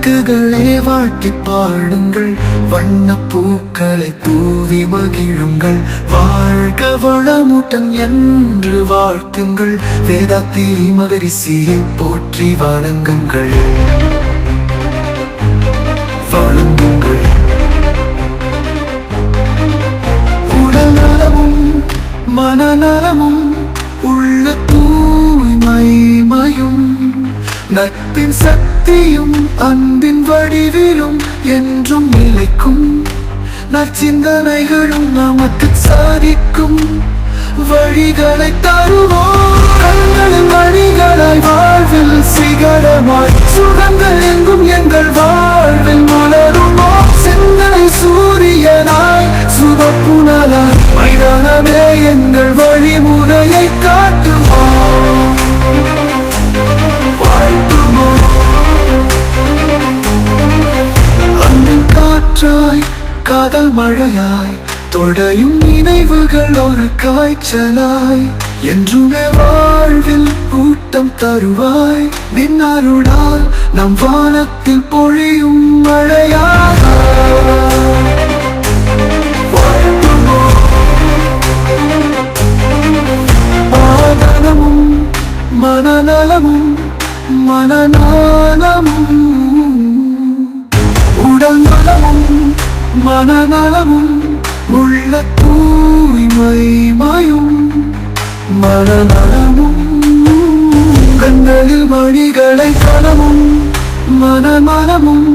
உறவுகளே வாழ்க்கை பாடுங்கள். வண்ண பூக்களை தூவி மகிழுங்கள். வாழ்க வளமுடன் என்று வாழ்த்துங்கள். வேதாத்தி மகரிசியை போற்றி வணங்குங்கள். வணங்குங்கள். உடல் நலமும் மனநலமும் நட்பின் சக்தியும் அன்பின் வடிவிலும் என்றும் நிலைக்கும். நற்சிந்தனைகளும் நமக்கு சாதிக்கும். வழிகளை தருவோம். கண்களின் வழிகளாய் வாழ்வில் சிகரமாய் சுகங்கள் எங்கும் எங்கள் வாழ்வில் மலருமோ? சிந்தனை சூரியனாய் சுபப்புணலாய் மைதானமே எங்கள் வழிமுறையை காட்டும். காதல் மழையாய் தொடையும் நினைவுகள் ஒரு காய்ச்சலாய். என்றுமே வாழ்வில் கூட்டம் தருவாய். நின் அருளால் நம் வானத்தில் பொழியும் மழையாக ஆதனமும் மனநலமும் மனநலமும் உடல் நலமும் மனநலமும் உள்ள தூய்மையும் மனநலமும் கண்களில் மணிகளை கலமும் மனநலமும்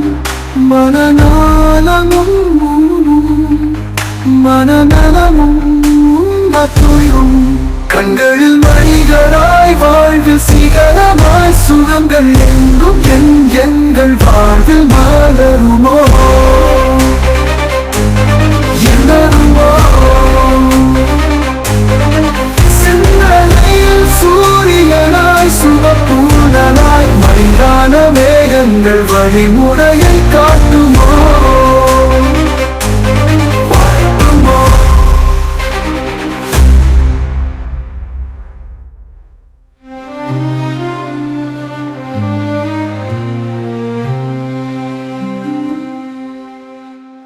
மனநலமும் மனநலமும் மத்துயும் கண்களில் மணிகளாய் வாழ்வில் சிகரமாய் சுகங்கள் எங்கும் என் எங்கள் வாழ்வில் மலருமோ? வழிமுறையை காட்டுமோ?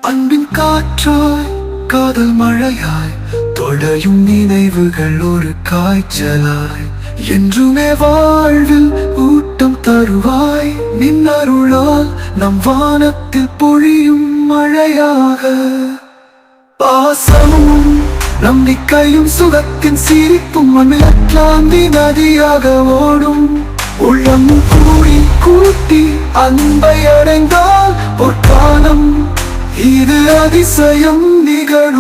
அன்பின் காற்றாய் காதல் மழையாய் தொடையும் நினைவுகள் ஒரு காய்ச்சலாய் என்றுமே வாழ்வில் ஊட்ட தருவாய் நின் அருளால் நம் வானத்தில் பொழியும் மழையாக. பாசமும் நம்பிக்கையும் சுகத்தின் சிரிப்பும் அமிலட்லாந்தி நதியாக ஓடும். உள்ளம் கூடி கூட்டி அன்பை அடைந்தால் பொற்காலம் இது அதிசயம் நிகழும்.